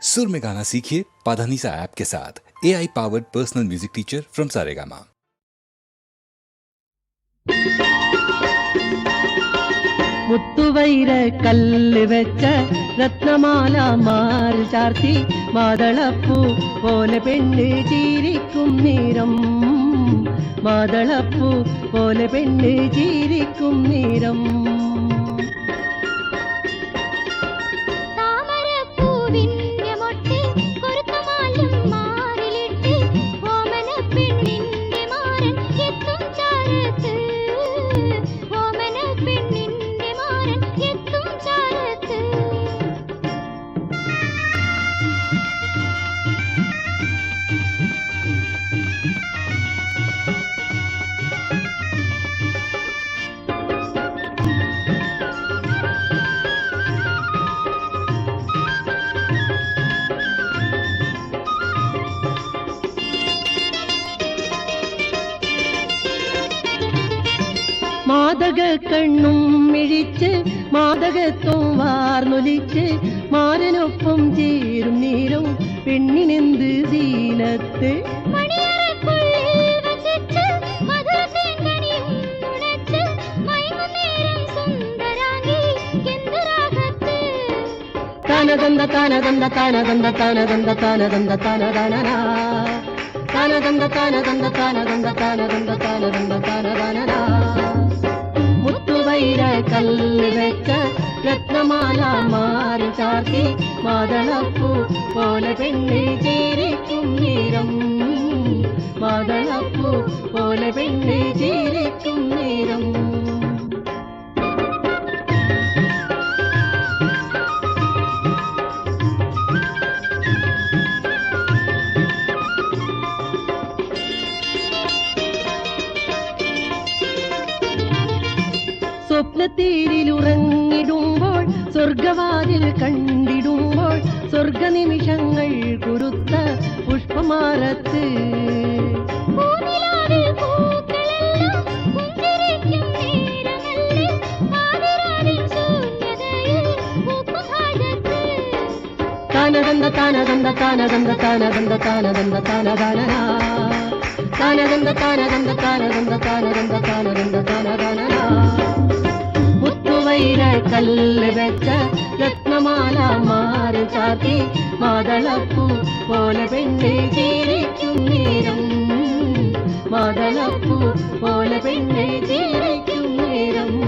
सुर में गाना सीखिए पाधानीसा ऐप के साथ A I powered personal music teacher from Saregama முத்துவைர கல்லு வச்ச ரத்னமால மாறு சார்த்தி மாதளப்பூ போல பெண்ணு சீரிக்கும் நேரம் மாதளப்பூ போல பெண்ணு சீரிக்கும் நேரம் വാർന്നൊലിച്ച് മാരനൊപ്പം ചേരും നീരം പെണ്ണിനെന്ത് ദീനത്ത് മണിയറക്കുള്ളിൽ വസിച്ച് മധുരത്തേങ്കണിയും നുണച്ച് മയങ്ങുന്നേരം സുന്ദരാംഗി എന്ത് രാഗത്ത് താനദന്ത താനദന്ത താനദന്ത താനദന്ത കല്ല് വെച്ച രത്നമാല മാറി ചാർത്തി മാതളപ്പൂ പോലെ പെണ്ണി ചേരിക്കും നേരം മാതളപ്പൂ പോലെ പെണ്ണി ചേരിക്കും നേരം സ്വപ്നത്തീരിലുറങ്ങിടുമ്പോൾ സ്വർഗവാതിൽ കണ്ടിടുമ്പോൾ സ്വർഗനിമിഷങ്ങൾ കുരുത്ത പുഷ്പമാറത്ത്. പൂനിലാവിൽ പൂക്കളെല്ലാം പുഞ്ചിരിക്കും നേരമല്ലേ? പാതിരാവിൽ ശൂന്യതയിൽ പൂക്കും ഹാജത്ത് താനദന്ത താനദന്ത താനദന്ത താനദന്ത வைர கல்லு வெச்ச ரத்னமாலா மாறு சாத்தி மாதளப்பூ போல பெண்ணு தீரைக்கும் நேரம் மாதளப்பூ போல பெண்ணு தீரைக்கும் நேரம்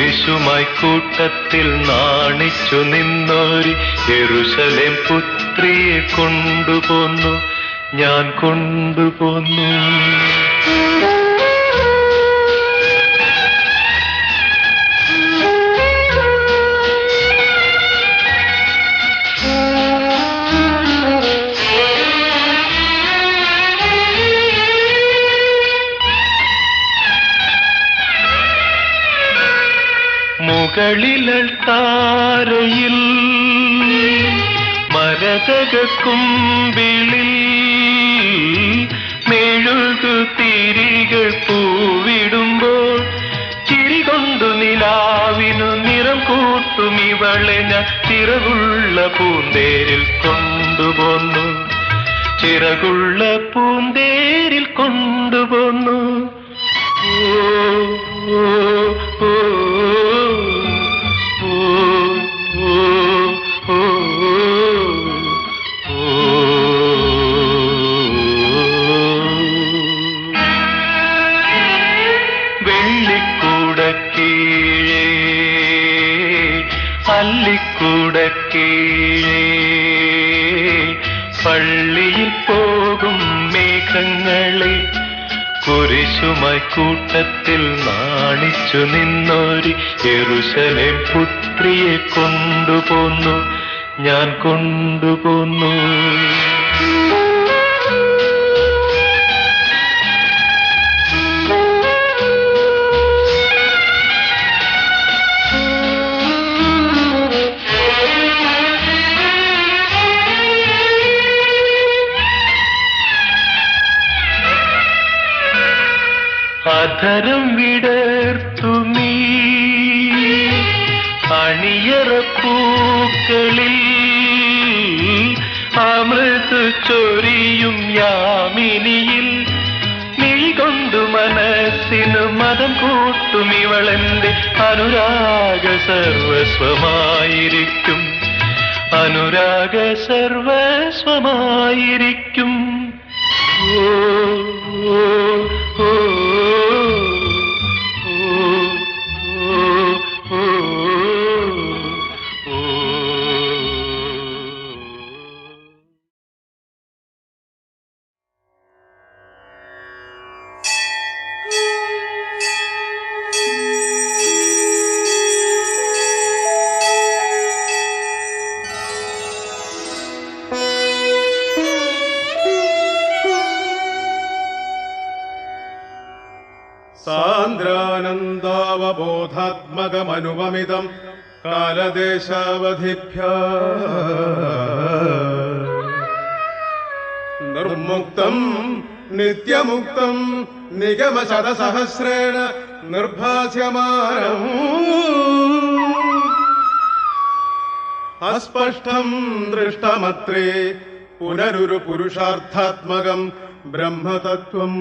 കുരിശുമായി കൂട്ടത്തിൽ നാണിച്ചു നിന്നോരി യെരുശലേം പുത്രിയെ കൊണ്ടുപോന്നു. ഞാൻ കൊണ്ടുപോന്നു. മുകളിലൽ താരയിൽ വിളി മെഴുകു തിരികൾ പൂവിടുമ്പോൾ ചിരികൊണ്ടു നിലാവിനു നിറം കൂട്ടും ഇവളെ ചിറകുള്ള പൂന്തേരിൽ കൊണ്ടുപോന്നു. ചിറകുള്ള പൂന്തേരിൽ പള്ളിയിൽ പോകും മേഘങ്ങളെ കുരിശുമായി കൂട്ടത്തിൽ നാണിച്ചു നിന്നോരി യെരുശലേം പുത്രിയെ കൊണ്ടുപോന്നു ഞാൻ കൊണ്ടുപോന്നു. അധരം വിടർത്തു നീ. അണിയറ പൂക്കളിൽ അമൃത് ചൊരിയും യാമിനിയിൽ. നീ കൊണ്ടു മനസ്സിന് മതം കൂട്ടും ഇവളെന്റെ അനുരാഗ സർവസ്വമായിരിക്കും. അനുരാഗ സർവസ്വമായിരിക്കും. ഓ ഓ. अनुममिदम् कालदेशावधिभ्यमुक्तम् नित्यमुक्तम् निगमशतसहस्रेण निर्भास्यमानम्। अस्पष्टम् दृष्टमत्रे पुनरुरुपुरुषार्थात्मकम् ब्रह्मतत्त्वम्।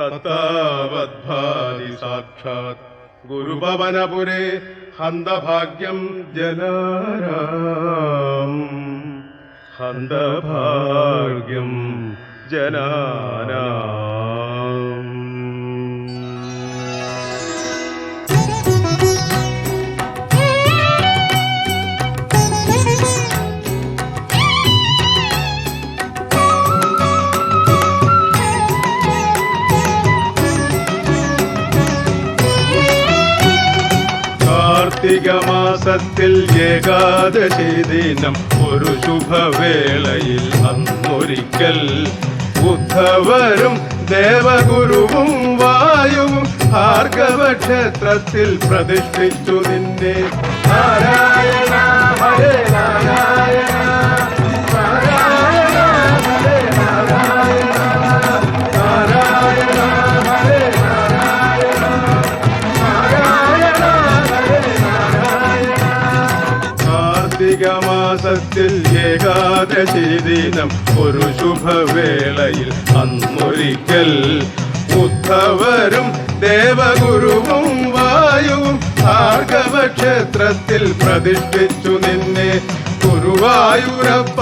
तावद्भालि साक्षात्। गुरुभवनपुरे हन्दभाग्यम् जनाराम् हन्दभाग्यम् जनाना മാസത്തിൽ ഏകാദശി ദിനം ഒരു ശുഭവേളയിൽ അന്നൊരിക്കൽ ബുദ്ധവരും ദേവഗുരുവും വായുവും ഭാർഗവ ക്ഷേത്രത്തിൽ പ്രതിഷ്ഠിച്ചു നിന്നെ. നാരായണ ഹരേ നാരായണ. മാസത്തിൽ ഏകാദശി ദിനം ഒരു ശുഭവേളയിൽ അന്നൊരിക്കൽ ഉദ്ധവരും ദേവഗുരുവും വായുവും ഭാർഗവ ക്ഷേത്രത്തിൽ പ്രതിഷ്ഠിച്ചു നിന്നെ. ഗുരുവായൂരപ്പ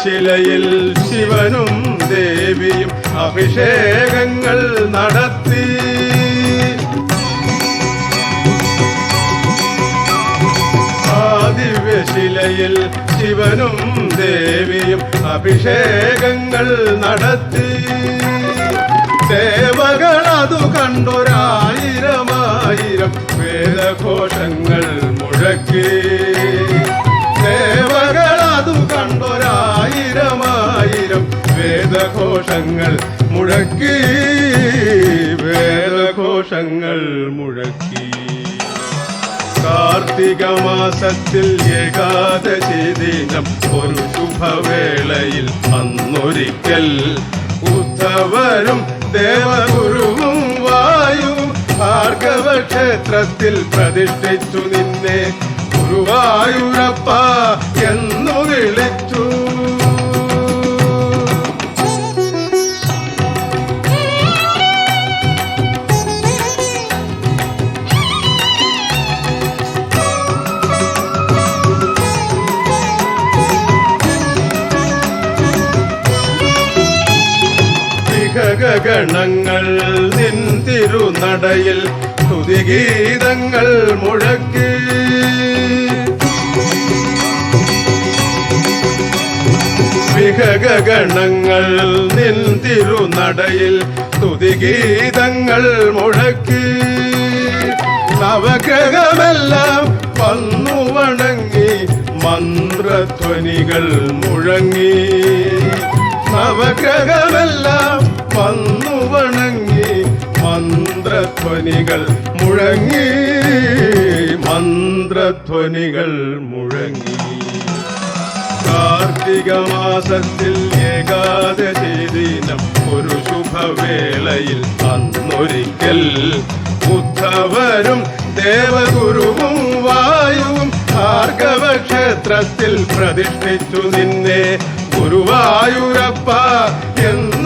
ദിവ്യശിലയിൽ ശിവനും ദേവിയും അഭിഷേകങ്ങൾ നടത്തി. ദിവ്യശിലയിൽ ശിവനും ദേവിയും അഭിഷേകങ്ങൾ നടത്തി. ദേവകൾ അതു കണ്ടൊരായിരമായിരം വേദഘോഷങ്ങൾ മുഴക്കി. വേദഘോഷങ്ങൾ മുഴക്കി വേദഘോഷങ്ങൾ മുഴക്കി. കാർത്തിക മാസത്തിൽ ഏകാദശി ദിനം ഒരു ശുഭവേളയിൽ അന്നൊരിക്കൽ ഉദ്ധവരും ദേവഗുരുവും വായുവും ഭാർഗവ ക്ഷേത്രത്തിൽ പ്രതിഷ്ഠിച്ചു നിന്നെ. ഗുരുവായൂരപ്പ എന്നു വിളിച്ചു. തിരുനടയിൽ സ്തുതിഗീതങ്ങൾ മുഴക്കി. വിഹഗണങ്ങൾ നിൻ തിരുനടയിൽ സ്തുതിഗീതങ്ങൾ മുഴക്കി. നവഗ്രഹമെല്ലാം വന്നു വണങ്ങി മന്ത്രധ്വനികൾ മുഴങ്ങി. നവഗ്രഹമെല്ലാം വന്നു വണങ്ങി മന്ത്രധ്വനികൾ മുഴങ്ങി. മന്ത്രധ്വനികൾ മുഴങ്ങി. കാർത്തിക മാസത്തിൽ ഏകാദശി ദിനം ഒരു ശുഭവേളയിൽ അന്നൊരിക്കൽ ബുദ്ധവരും ദേവഗുരുവും വായുവും ഭാർഗവ ക്ഷേത്രത്തിൽ പ്രതിഷ്ഠിച്ചു നിന്നെ. ഗുരുവായൂരപ്പ എന്നു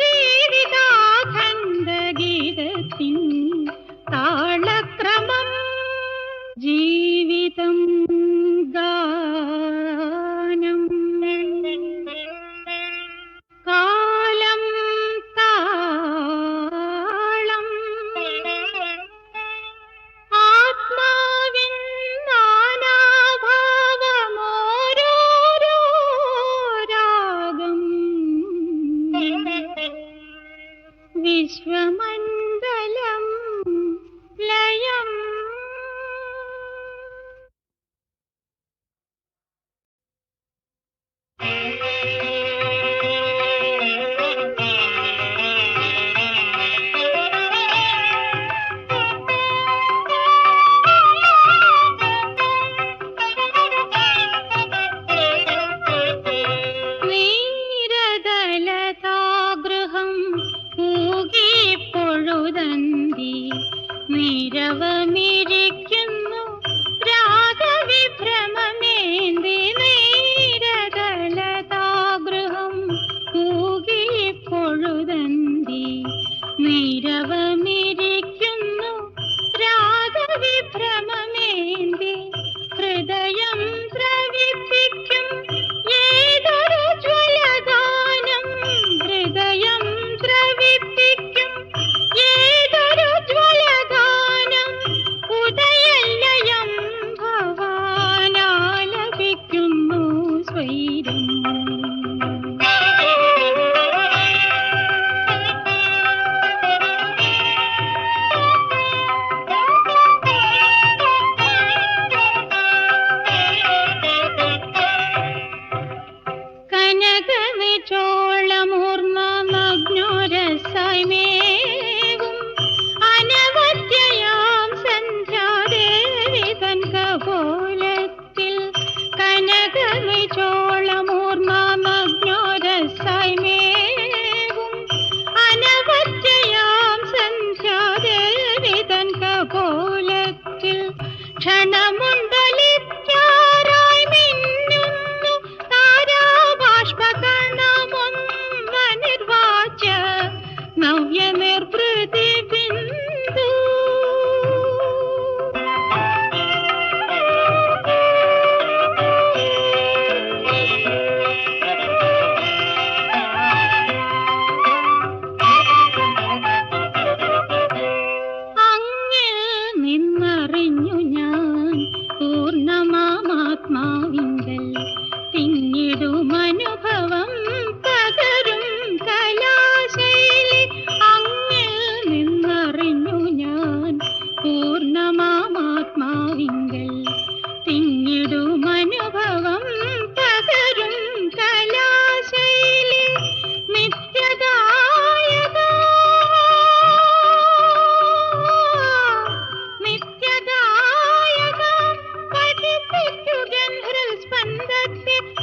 Sí,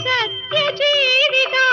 సత్య జీవితా.